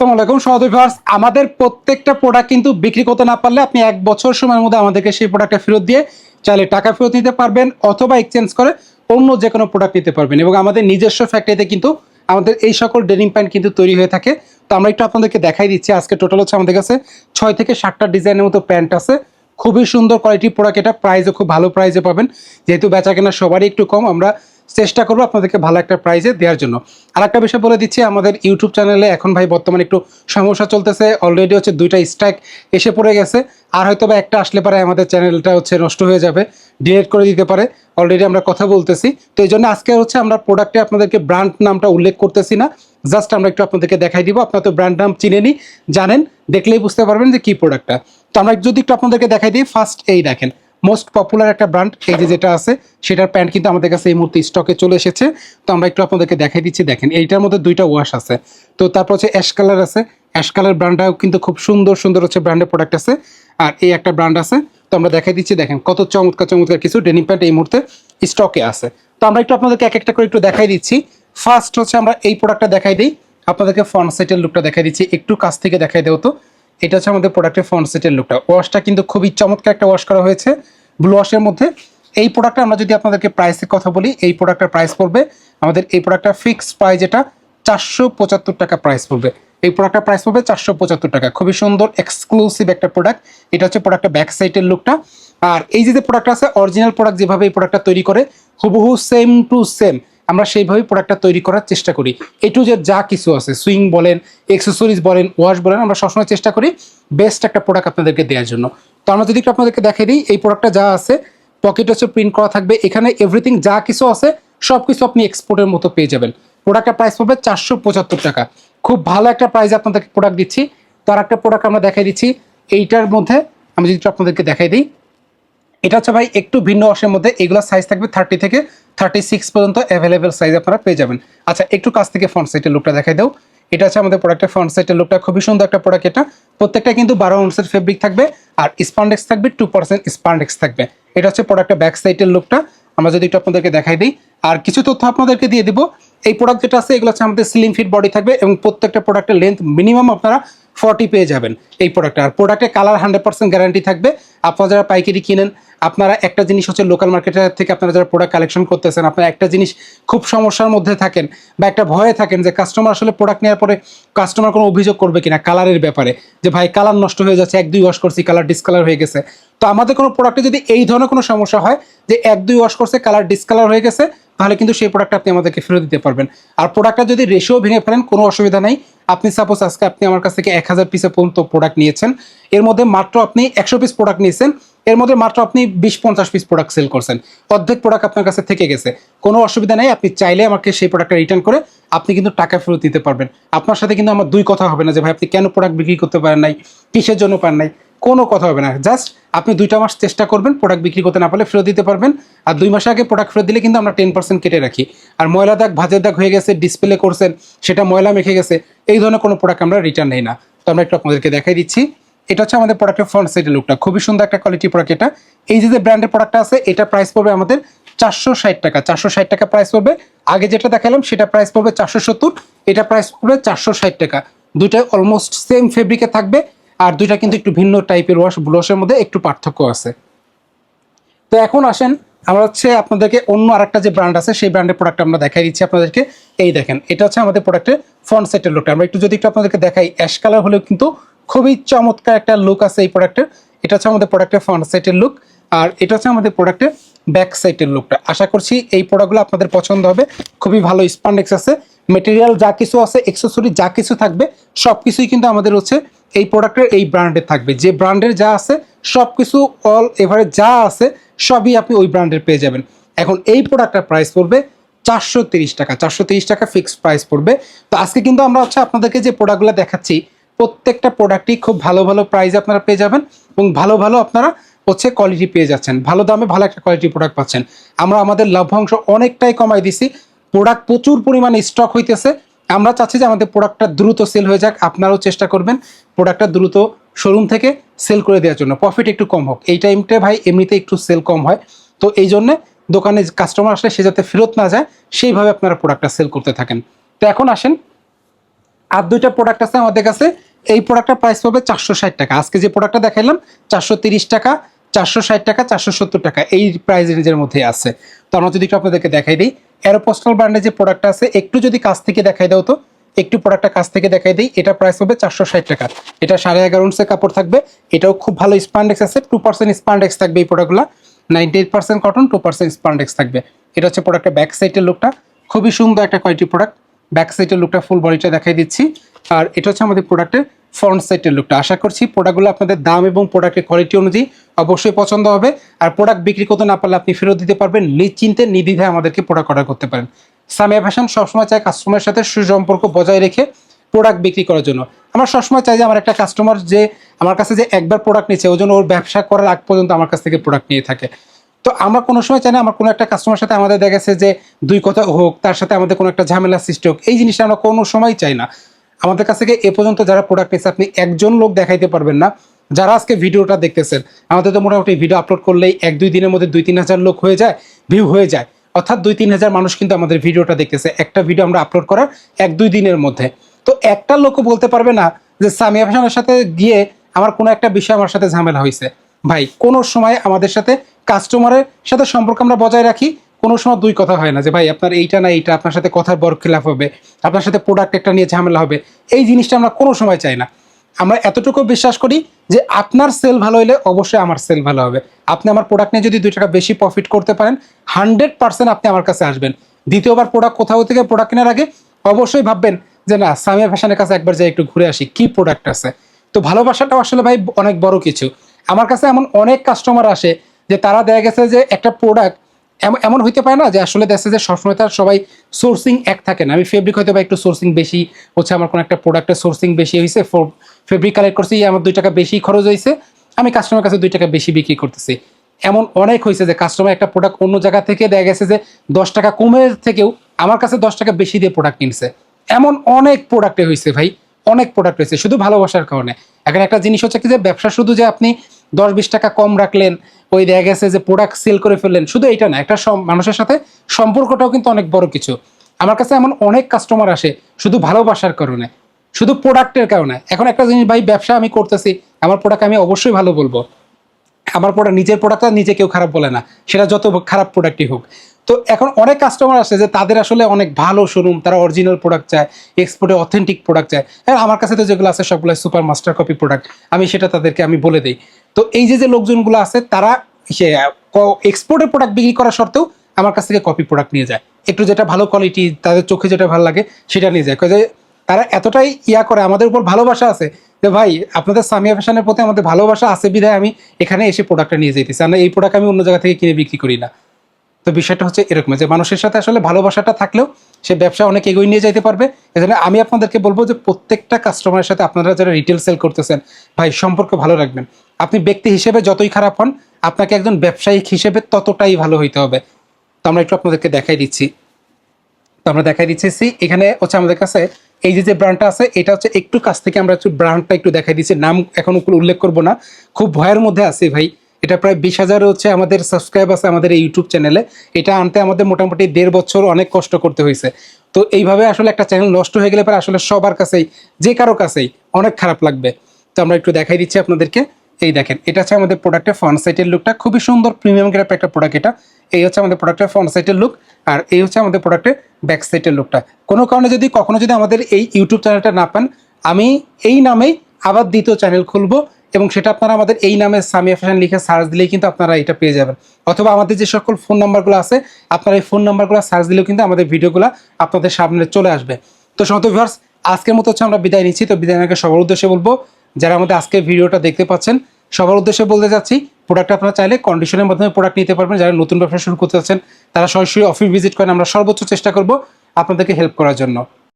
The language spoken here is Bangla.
আসসালামু আলাইকুম সহদয় ভিউয়ার্স আমাদের প্রত্যেকটা প্রোডাক্ট কিন্তু বিক্রি করতে না পারলে আপনি এক বছর সময়ের মধ্যে আমাদেরকে সেই প্রোডাক্টটা ফেরত দিয়ে চাইলে টাকা ফেরত নিতে পারবেন অথবা এক্সচেঞ্জ করে অন্য যে কোনো প্রোডাক্ট নিতে পারবেন এবং আমাদের নিজস্ব ফ্যাক্টরিতে কিন্তু আমাদের এই সকল ডেনিম প্যান্ট কিন্তু তৈরি হয়ে থাকে। তো আমরা একটু আপনাদেরকে দেখাই দিচ্ছি, আজকে টোটাল হচ্ছে আমাদের কাছে ছয় থেকে সাতটা ডিজাইনের মতো প্যান্ট আছে। খুবই সুন্দর কোয়ালিটির প্রোডাক্ট এটা প্রাইসও খুব ভালো প্রাইসে পাবেন। যেহেতু বেচা কেনা সবারই একটু কম, আমরা চেষ্টা করব আপনাদেরকে ভালো একটা প্রাইজে দেওয়ার জন্য। আর একটা বিষয় বলে দিচ্ছি, আমাদের ইউটিউব চ্যানেলে এখন ভাই বর্তমানে একটু সমস্যা চলতেছে। অলরেডি হচ্ছে দুইটা স্ট্রাইক এসে পড়ে গেছে। আর হয়তো বা একটা আসলে পারে আমাদের চ্যানেলটা হচ্ছে নষ্ট হয়ে যাবে ডিলেট করে দিতে পারে। অলরেডি আমরা কথা বলতেছি। তো এই জন্য আজকে হচ্ছে আমরা প্রোডাক্টে আপনাদেরকে ব্র্যান্ড নামটা উল্লেখ করতেছি না। জাস্ট আমরা একটু আপনাদেরকে দেখাই দিব। আপনারা তো ব্র্যান্ড নাম চিনে চিনেনি জানেন, দেখলেই বুঝতে পারবেন যে কী প্রোডাক্টটা তো আমরা যদি একটু আপনাদেরকে দেখাই দিই ফার্স্ট এই দেখেন। মোস্ট পপুলার একটা ব্র্যান্ড এই যে যেটা আছে, সেটার প্যান্ট কিন্তু আমাদের কাছে এই মুহূর্তে স্টকে চলে এসেছে। তো আমরা একটু আপনাদেরকে দেখাই দিচ্ছি, দেখেন, এইটার মধ্যে দুইটা ওয়াশ আছে। তো তারপর হচ্ছে অ্যাশ কালার আছে। অ্যাশ কালার ব্র্যান্ডটাও কিন্তু খুব সুন্দর সুন্দর হচ্ছে ব্র্যান্ডের প্রোডাক্ট আছে। আর এই একটা ব্র্যান্ড আছে। তো আমরা দেখাই দিচ্ছি, দেখেন, কত চমৎকার চমৎকার কিছু ডেনিম প্যান্ট এই মুহূর্তে স্টকে আছে। তো আমরা একটু আপনাদেরকে এক একটা করে একটু দেখাই দিচ্ছি। ফার্স্ট হচ্ছে আমরা এই প্রোডাক্টটা দেখাই দিই। আপনাদেরকে ফ্রন্ট সাইটের লুকটা দেখাই দিচ্ছি। একটু কাছ থেকে দেখাই দেবো তো। এটা হচ্ছে আমাদের প্রোডাক্টের ফ্রন্ট সেটের লুকটা ওয়াশটা কিন্তু খুবই চমৎকার একটা ওয়াশ করা হয়েছে। ব্লু ওয়াশের মধ্যে এই প্রোডাক্টটা আমরা যদি আপনাদেরকে প্রাইসের কথা বলি, এই প্রোডাক্টটার প্রাইস পড়বে আমাদের এই প্রোডাক্টটা ফিক্সড প্রাইস এটা চারশো পঁচাত্তর টাকা প্রাইস পড়বে। এই প্রোডাক্টটার প্রাইস পড়বে চারশো পঁচাত্তর টাকা। খুবই সুন্দর এক্সক্লুসিভ একটা প্রোডাক্ট এটা হচ্ছে প্রোডাক্টটা ব্যাক সাইডের লুকটা আর এই যে প্রোডাক্টটা আছে অরিজিনাল প্রোডাক্ট যেভাবে এই প্রোডাক্টটা তৈরি করে, হুবহু সেম টু সেম আমরা সেইভাবেই প্রোডাক্টটা তৈরি করার চেষ্টা করি। এ টু যে যা কিছু আছে সুইং বলেন এক্সেসরিজ বলেন ওয়াশ বলেন, আমরা সবসময় চেষ্টা করি বেস্ট একটা প্রোডাক্ট আপনাদেরকে দেওয়ার জন্য। তো আমরা যদি একটু আপনাদেরকে দেখে দিই, এই প্রোডাক্টটা যা আছে পকেট হচ্ছে প্রিন্ট করা থাকবে। এখানে এভরিথিং যা কিছু আছে সব কিছু আপনি এক্সপোর্টের মতো পেয়ে যাবেন। প্রোডাক্টের প্রাইস পড়বে চারশো পঁচাত্তর টাকা। খুব ভালো একটা প্রাইসে আপনাদেরকে প্রোডাক্ট দিচ্ছি। তার একটা প্রোডাক্ট আমরা দেখাই দিচ্ছি। এইটার মধ্যে আমি যদি আপনাদেরকে দেখাই দিই। এটা হচ্ছে ভাই একটু ভিন্ন অংশের মধ্যে, এগুলো সাইজ থাকবে থার্টি থেকে থার্টি সিক্স পর্যন্ত অ্যাভেলেবেল সাইজ আপনারা পেয়ে যাবেন। আচ্ছা একটু কাছ থেকে ফ্রন্ট সাইডের লুকটা দেখাই দাও। এটা হচ্ছে আমাদের প্রোডাক্টের ফ্রন্ট সাইডের লুকটা খুবই সুন্দর একটা প্রোডাক্ট এটা। প্রত্যেকটা কিন্তু বারো আউন্সের ফেব্রিক থাকবে আর স্পান্ডেক্স থাকবে টু পার্সেন্ট স্পান্ডেক্স থাকবে। এটা হচ্ছে প্রোডাক্টের ব্যাক সাইডের লুকটা আমরা যদি একটু আপনাদেরকে দেখাই দিই। আর কিছু তথ্য আপনাদেরকে দিয়ে দিব। এই প্রোডাক্ট যেটা আছে, এগুলো হচ্ছে আমাদের স্লিম ফিট বডি থাকবে এবং প্রত্যেকটা প্রোডাক্টের লেন্থ মিনিমাম আপনারা ফর্টি পেয়ে যাবেন এই প্রোডাক্টটা আর প্রোডাক্টের কালার হান্ড্রেড পার্সেন্ট গ্যারান্টি থাকবে। আপনারা যারা পাইকারি কিনেন, আপনারা একটা জিনিস হচ্ছে লোকাল মার্কেটের থেকে আপনারা যারা প্রোডাক্ট কালেকশন করতেছেন, আপনারা একটা জিনিস খুব সমস্যার মধ্যে থাকেন বা একটা ভয়ে থাকেন যে কাস্টমার আসলে প্রোডাক্ট নেওয়ার পরে কাস্টমার কোনো অভিযোগ করবে কিনা কালারের ব্যাপারে যে, ভাই কালার নষ্ট হয়ে যাচ্ছে, এক, দুই ওয়াশ করছি কালার ডিসকালার হয়ে গেছে। তো আমাদের কোনো প্রোডাক্টে যদি এই ধরনের কোনো সমস্যা হয় যে, এক, দুই ওয়াশ করছে কালার ডিসকালার হয়ে গেছে, তাহলে কিন্তু সেই প্রোডাক্টটা আপনি আমাদেরকে ফেরত দিতে পারবেন। আর প্রোডাক্টটা যদি রেশিও ভেঙে ফেলেন, কোনো অসুবিধা নাই। আপনি সাপোজ আজকে আপনি আমার কাছ থেকে এক হাজার পিসের পর্যন্ত প্রোডাক্ট নিয়েছেন, এর মধ্যে মাত্র আপনি একশো পিস প্রোডাক্ট নিয়েছেন, এর মধ্যে মাত্র আপনি বিশ পঞ্চাশ পিস প্রোডাক্ট সেল করছেন। অর্ধেক প্রোডাক্ট আপনার কাছে থেকে গেছে। কোনো অসুবিধা নেই, আপনি চাইলে আমাকে সেই প্রোডাক্টটা রিটার্ন করে আপনি কিন্তু টাকা ফেরত দিতে পারবেন। আপনার সাথে কিন্তু আমার দুই কথা হবে না যে, ভাই, আপনি কেন প্রোডাক্ট বিক্রি করতে পারেন নাই? কিসের জন্য পারেন নাই? কোনো কথা হবে না। জাস্ট আপনি দুইটা মাস চেষ্টা করবেন প্রোডাক্ট বিক্রি করতে না পারলে ফেরত দিতে পারবেন। আর দুই মাস আগে প্রোডাক্ট ফেরত দিলে কিন্তু আমরা টেন পার্সেন্ট কেটে রাখি। আর ময়লা দাগ, ভাজের দাগ হয়ে গেছে ডিসপ্লে করছেন, সেটা ময়লা মেখে গেছে, এই ধরনের কোনো প্রোডাক্ট আমরা রিটার্ন নেই না। তো আমরা একটু আপনাদেরকে দেখাই দিচ্ছি। এটা হচ্ছে আমাদের প্রোডাক্টের ফ্রন্ট সাইডের লুকটা খুবই সুন্দর একটা কোয়ালিটি প্রোডাক্ট এটা। এই যে যে ব্র্যান্ডের প্রোডাক্টটা আছে, এটা প্রাইস পড়বে আমাদের চারশো ষাট টাকা। চারশো ষাট টাকা প্রাইস পড়বে। আগে যেটা দেখালাম, সেটা প্রাইস পড়বে চারশো সত্তর। এটা প্রাইস পড়বে চারশো ষাট টাকা। দুইটাই অলমোস্ট সেম ফেব্রিকে থাকবে। আর দুইটা কিন্তু একটু ভিন্ন টাইপের ওয়াশ ব্লসের মধ্যে একটু পার্থক্য আছে। তো এখন আসেন, আমরা হচ্ছে আপনাদেরকে অন্য আরেকটা যে ব্র্যান্ড আছে, সেই ব্র্যান্ডের প্রোডাক্ট আমরা দেখাই দিচ্ছি আপনাদেরকে। এই দেখেন, এটা হচ্ছে আমাদের প্রোডাক্টের ফ্রন্ট সেটের লুকটা আমরা একটু যদি একটু আপনাদেরকে দেখাই অ্যাশ কালার হলেও কিন্তু খুবই চমৎকার একটা লুক আছে এই প্রোডাক্টের এটা হচ্ছে আমাদের প্রোডাক্টের ফ্রন্ট সাইটের লুক আর এটা হচ্ছে আমাদের প্রোডাক্টের ব্যাক সাইটের লুকটা আশা করছি এই প্রোডাক্টগুলো আপনাদের পছন্দ হবে। খুবই ভালো স্পান্ডেক্স আছে। মেটেরিয়াল যা কিছু আছে এক্সেসরি যা কিছু থাকবে সব কিছুই কিন্তু আমাদের হচ্ছে এই প্রোডাক্টের এই ব্র্যান্ডের থাকবে। যে ব্র্যান্ডের যা আছে সব কিছু অল এভারে যা আছে, সবই আপনি ওই ব্র্যান্ডের পেয়ে যাবেন। এখন এই প্রোডাক্টটার প্রাইস পড়বে চারশো টাকা। চারশো টাকা ফিক্সড প্রাইস পড়বে। তো আজকে কিন্তু আমরা হচ্ছে আপনাদেরকে যে প্রোডাক্টগুলো দেখাচ্ছি, প্রত্যেকটা প্রোডাক্টই খুব ভালো ভালো প্রাইসে আপনারা পেয়ে যাবেন এবং ভালো ভালো আপনারা হচ্ছে কোয়ালিটি পেয়ে যাচ্ছেন। ভালো দামে ভালো একটা কোয়ালিটি প্রোডাক্ট পাচ্ছেন। আমরা আমাদের লভ্যাংশ অনেকটাই কমাই দিছি। প্রোডাক্ট প্রচুর পরিমাণে স্টক হইতেছে। আমরা চাচ্ছি যে আমাদের প্রোডাক্টটা দ্রুত সেল হয়ে যাক, আপনারাও চেষ্টা করবেন প্রোডাক্টটা দ্রুত শোরুম থেকে সেল করে দেওয়ার জন্য। প্রফিট একটু কম হোক। এই টাইমটা ভাই এমনিতে একটু সেল কম হয়। তো এই জন্যে দোকানে কাস্টমার আসলে সে যাতে ফেরত না যায়, সেইভাবে আপনারা প্রোডাক্টটা সেল করতে থাকেন। তো এখন আসেন, আর দুইটা প্রোডাক্ট আছে আমাদের কাছে। এই প্রোডাক্টটার প্রাইস পাবে চারশো ষাট টাকা। আজকে যে প্রোডাক্টটা দেখাইলাম, চারশো তিরিশ টাকা, চারশো ষাট টাকা, চারশো সত্তর টাকা। এই প্রাইস রেঞ্জের মধ্যে আছে। তো আমরা যদি একটু আপনাদেরকে দেখাই দিই। অ্যারোপোস্টাল ব্র্যান্ডের যে প্রোডাক্টটা আছে, একটু যদি কাছ থেকে দেখাই দাও তো, একটু প্রোডাক্টটা কাছ থেকে দেখাই দিই, এটা প্রাইস হবে চারশো ষাট টাকা। এটা সাড়ে এগারো ইঞ্চের কাপড় থাকবে, এটাও খুব ভালো স্পান্ডেক্স আছে টু পার্সেন্ট স্পান্ডেক্স থাকবে এই প্রোডাক্টগুলো ninety eight percent cotton two percent spandex থাকবে। এটা হচ্ছে প্রোডাক্টের ব্যাক সাইডের লুকটা খুবই সুন্দর একটা কোয়ালিটি প্রোডাক্ট ব্যাক সাইডের লুকটা ফুল বডিটা দেখাই দিচ্ছি। আর এটা হচ্ছে আমাদের প্রোডাক্টের ফ্রন্ট সাইডের লুকটা আশা করছি প্রোডাক্টগুলো আপনাদের দাম এবং প্রোডাক্টের কোয়ালিটি অনুযায়ী অবশ্যই পছন্দ হবে। আর প্রোডাক্ট বিক্রি করতে না পারলে আপনি ফেরত দিতে পারবেন। নিশ্চিন্তে নির্দ্বিধায় আমাদেরকে প্রোডাক্ট অর্ডার করতে পারেন। সামিয়া ফ্যাশন সবসময় চায় কাস্টমারের সাথে সুসম্পর্ক বজায় রেখে প্রোডাক্ট বিক্রি করার জন্য। আমরা সবসময় চাই যে আমার একটা কাস্টমার যে আমার কাছে যে একবার প্রোডাক্ট নিচ্ছে ওই জন্য ওর ব্যবসা করার আগ পর্যন্ত আমার কাছ থেকে প্রোডাক্ট নিয়ে থাকে। তো আমরা কোনো সময় চাই না, আমার কোনো একটা কাস্টমার সাথে আমাদের দেখা গেছে যে দুই কথা হোক, তার সাথে আমাদের কোনো একটা ঝামেলা সৃষ্টি হোক, এই জিনিসটা আমরা কোনো সময় চাই না। আমাদের কাছ থেকে এ পর্যন্ত যারা প্রোডাক্ট নিচ্ছে আপনি একজন লোক দেখাইতে পারবেন না। যারা আজকে ভিডিওটা দেখতেছেন, আমাদের তো মোটামুটি ভিডিও আপলোড করলেই এক, দুই দিনের মধ্যে দুই, তিন হাজার লোক হয়ে যায় ভিউ হয়ে যায়। অর্থাৎ দুই, তিন হাজার মানুষ কিন্তু আমাদের ভিডিওটা দেখতেছে। একটা ভিডিও আমরা আপলোড করার এক, দুই দিনের মধ্যে। তো একটা লোকও বলতে পারবে না যে সামিয়া ফ্যাশনের সাথে গিয়ে আমার কোনো একটা বিষয় আমার সাথে ঝামেলা হয়েছে ভাই, কোনো সময় আমাদের সাথে কাস্টমারের সাথে সম্পর্ক আমরা বজায় রাখি, কোনো সময় দুই কথা হয় না যে, ভাই, আপনার এইটা না এইটা, আপনার সাথে কথার বর খেলাফ হবে, আপনার সাথে প্রোডাক্ট একটা নিয়ে ঝামেলা হবে। এই জিনিসটা আমরা কোনো সময় চাই না। আমরা এতটুকু বিশ্বাস করি যে আপনার সেল ভালো হলে অবশ্যই আমার সেল ভালো হবে। আপনি আমার প্রোডাক্ট নিয়ে যদি দুই টাকা বেশি প্রফিট করতে পারেন হান্ড্রেড পার্সেন্ট আপনি আমার কাছে আসবেন। দ্বিতীয়বার প্রোডাক্ট কোথাও থেকে প্রোডাক্ট কেনার আগে অবশ্যই ভাববেন যে না, সামিয়া ফ্যাশনের কাছে একবার যাই একটু ঘুরে আসি, কি প্রোডাক্ট আছে? তো ভালোবাসাটা আসলে ভাই অনেক বড় কিছু। আমার কাছে এমন অনেক কাস্টমার আসে যে তারা দেখা গেছে যে একটা প্রোডাক্ট এমন হইতে পারে না যে আসলে দেখছে যে সবসময় তার সবাই সোর্সিং এক থাকে না। আমি ফেব্রিক হয়তো বা একটু সোর্সিং বেশি হচ্ছে, আমার কোনো একটা প্রোডাক্টের সোর্সিং বেশি হয়েছে ফেব্রিক কালেক্ট করছি আমার দুই টাকা বেশি খরচ হয়েছে, আমি কাস্টমার কাছে দুই টাকা বেশি বিক্রি করতেছি। এমন অনেক হয়েছে যে কাস্টমার একটা প্রোডাক্ট অন্য জায়গা থেকে দেখা গেছে যে দশ টাকা কমের থেকেও আমার কাছে দশ টাকা বেশি দিয়ে প্রোডাক্ট কিনছে। এমন অনেক প্রোডাক্টে হয়েছে ভাই, অনেক প্রোডাক্ট হয়েছে, শুধু ভালোবাসার কারণে। এখন একটা জিনিস হচ্ছে কি যে ব্যবসা শুধু যে আপনি দশ বিশ টাকা কম রাখলেন, ওই দেখা গেছে যে প্রোডাক্ট সেল করে ফেললেন, শুধু এটা না, একটা মানুষের সাথে সম্পর্কটাও কিন্তু অনেক বড় কিছু। আমার কাছে এমন অনেক কাস্টমার আসে শুধু ভালোবাসার কারণে। শুধু প্রোডাক্টের কারণে। এখন একটা জিনিস, ভাই, ব্যবসা আমি করতেছি, আমার প্রোডাক্ট আমি অবশ্যই ভালো বলব। আমার প্রোডাক্ট নিজের প্রোডাক্টটা নিজে কেউ খারাপ বলে না। সেটা যত খারাপ প্রোডাক্টই হোক। তো এখন অনেক কাস্টমার আসে যে তাদের আসলে অনেক ভালো শোরুম তারা অরিজিনাল প্রোডাক্ট চায় এক্সপোর্টে অথেন্টিক প্রোডাক্ট চায়। হ্যাঁ আমার কাছে তো যেগুলো আছে সবগুলো সুপার মাস্টার কপি প্রোডাক্ট আমি সেটা তাদেরকে আমি বলে দিই। তো এই যে যে লোকজনগুলো আছে, তারা সে এক্সপোর্টের প্রোডাক্ট বিক্রি করা সত্ত্বেও আমার কাছ থেকে কপি প্রোডাক্ট নিয়ে যায়। একটু যেটা ভালো কোয়ালিটি তাদের চোখে যেটা ভালো লাগে, সেটা নিয়ে যায়। যে তারা এতটাই ইয়া করে, আমাদের উপর ভালোবাসা আছে যে, ভাই, আপনাদের সামিয়া ফ্যাশনের প্রতি আমাদের ভালোবাসা আছে বিধায় আমি এখানে এসে প্রোডাক্টটা নিয়ে যেতেছি আমরা এই প্রোডাক্ট আমি অন্য জায়গা থেকে কিনে বিক্রি করি না। তো বিষয়টা হচ্ছে এরকম যে, মানুষের সাথে আসলে ভালোবাসাটা থাকলেও সে ব্যবসা অনেক এগিয়ে নিয়ে যেতে পারবে। এজন্য আমি আপনাদেরকে বলব যে, প্রত্যেকটা কাস্টমারের সাথে আপনারা যারা রিটেল সেল করতেছেন, ভাই, সম্পর্ক ভালো রাখবেন। আপনি ব্যক্তি হিসেবে যতই খারাপ হন, আপনাকে একজন ব্যবসায়িক হিসেবে ততটাই ভালো হইতে হবে। তো আমরা একটু আপনাদেরকে দেখাই দিচ্ছি। তো আমরা দেখাই দিচ্ছি এখানে হচ্ছে আমাদের কাছে এই যে যে ব্র্যান্ডটা আছে, এটা হচ্ছে একটু কাছ থেকে আমরা একটু ব্র্যান্ডটা একটু দেখাই দিচ্ছি। নাম এখন উল্লেখ করব না। খুব ভয়ের মধ্যে আছে ভাই। এটা প্রায় বিশ হাজার হচ্ছে আমাদের সাবস্ক্রাইব আছে আমাদের এই ইউটিউব চ্যানেলে এটা আনতে আমাদের মোটামুটি দেড় বছর অনেক কষ্ট করতে হয়েছে। তো এইভাবে আসলে একটা চ্যানেল নষ্ট হয়ে গেলে পরে আসলে সবার কাছেই, যে কারও কাছেই অনেক খারাপ লাগবে। তো আমরা একটু দেখাই দিচ্ছি আপনাদেরকে। এই দেখেন, এটা হচ্ছে আমাদের প্রোডাক্টের ফ্রন্ট সাইটের লুকটা খুবই সুন্দর প্রিমিয়াম গ্রেপ একটা প্রোডাক্ট এটা। এই হচ্ছে আমাদের প্রোডাক্টের ফ্রন্ট সাইটের লুক আর এই হচ্ছে আমাদের প্রোডাক্টের ব্যাক সাইটের লুকটা কোনো কারণে যদি, কখনো যদি আমাদের এই ইউটিউব চ্যানেলটা না পান, আমি এই নামেই আবার দ্বিতীয় চ্যানেল খুলবো, এবং সেটা আপনারা আমাদের এই নামে সামিয়া ফ্যাশন লিখে সার্চ দিলেই কিন্তু আপনারা এটা পেয়ে যাবেন। অথবা আমাদের যে সকল ফোন নাম্বারগুলো আছে, আপনারা এই ফোন নাম্বারগুলো সার্চ দিলেও কিন্তু আমাদের ভিডিওগুলো আপনাদের সামনে চলে আসবে। তো সমস্ত ভিউয়ার্স আজকের মতো হচ্ছে আমরা বিদায় নিচ্ছি। তো বিদায় আগে সবার উদ্দেশ্যে বলব যারা আমাদের আজকে ভিডিওটা দেখতে পাচ্ছেন, সবার উদ্দেশ্যে বলতে চাচ্ছি প্রোডাক্ট আপনারা চাইলে কন্ডিশনের মাধ্যমে প্রোডাক্ট নিতে পারবেন। যারা নতুন ব্যবসা শুরু করতে চাচ্ছেন, তারা সরাসরি অফিস ভিজিট করেন আমরা সর্বোচ্চ চেষ্টা করব আপনাদেরকে হেল্প করার জন্য।